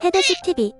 헤드십 TV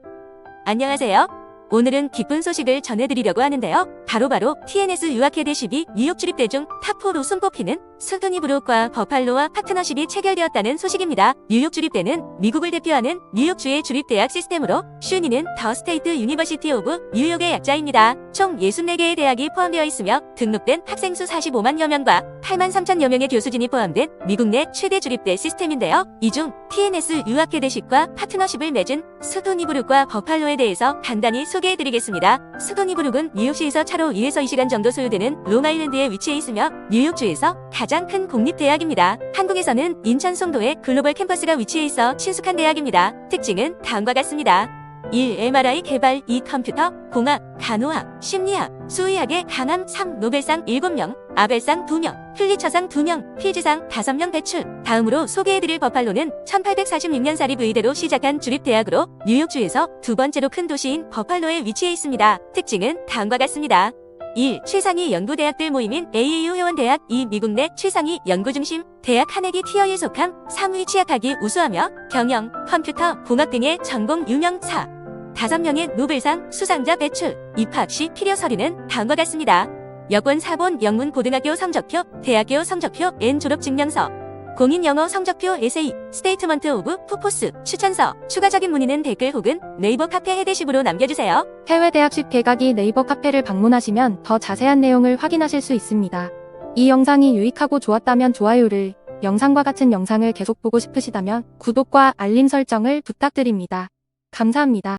안녕하세요. 오늘은 기쁜 소식을 전해드리려고 하는데요. 바로바로 TNS 유학회대십이 뉴욕 출입대 중 탑4로 손꼽히는 스토니 브룩과 버팔로와 파트너십이 체결되었다는 소식입니다. 뉴욕 출입대는 미국을 대표하는 뉴욕주의 주립대학 시스템으로 슈니는 더 스테이트 유니버시티 오브 뉴욕의 약자입니다. 총 64개의 대학이 포함되어 있으며 등록된 학생 수 45만여 명과 8만 3천여 명의 교수진이 포함된 미국 내 최대 주립대 시스템인데요. 이중 TNS 유학회대식과 파트너십을 맺은 스토니브룩과 버팔로에 대해서 간단히 소개해드리겠습니다. 스토니브룩은 뉴욕시에서 차로 1에서 2시간 정도 소요되는 롱아일랜드에 위치해 있으며 뉴욕주에서 가장 큰 공립대학입니다. 한국에서는 인천 송도에 글로벌 캠퍼스가 위치해 있어 친숙한 대학입니다. 특징은 다음과 같습니다. 1. MRI 개발 2. 컴퓨터, 공학, 간호학, 심리학, 수의학의 강함 3. 노벨상 7명, 아벨상 2명, 플리처상 2명, 필즈상 5명 배출. 다음으로 소개해드릴 버팔로는 1846년 사립 의대로 시작한 주립대학으로 뉴욕주에서 두 번째로 큰 도시인 버팔로에 위치해 있습니다. 특징은 다음과 같습니다. 1. 최상위 연구대학들 모임인 AAU 회원대학 2. 미국 내 최상위 연구중심 대학 카네기 티어에 속함 3위 취약하기 우수하며 경영, 컴퓨터, 공학 등의 전공 유명 4. 5명의 노벨상 수상자 배출 입학 시 필요 서류는 다음과 같습니다. 여권 사본 영문 고등학교 성적표, 대학교 성적표, N 졸업 증명서, 공인 영어 성적표 에세이, 스테이트먼트 오브 푸포스, 추천서, 추가적인 문의는 댓글 혹은 네이버 카페 헤드십으로 남겨주세요. 해외 대학식 개각이 네이버 카페를 방문하시면 더 자세한 내용을 확인하실 수 있습니다. 이 영상이 유익하고 좋았다면 좋아요를, 영상과 같은 영상을 계속 보고 싶으시다면 구독과 알림 설정을 부탁드립니다. 감사합니다.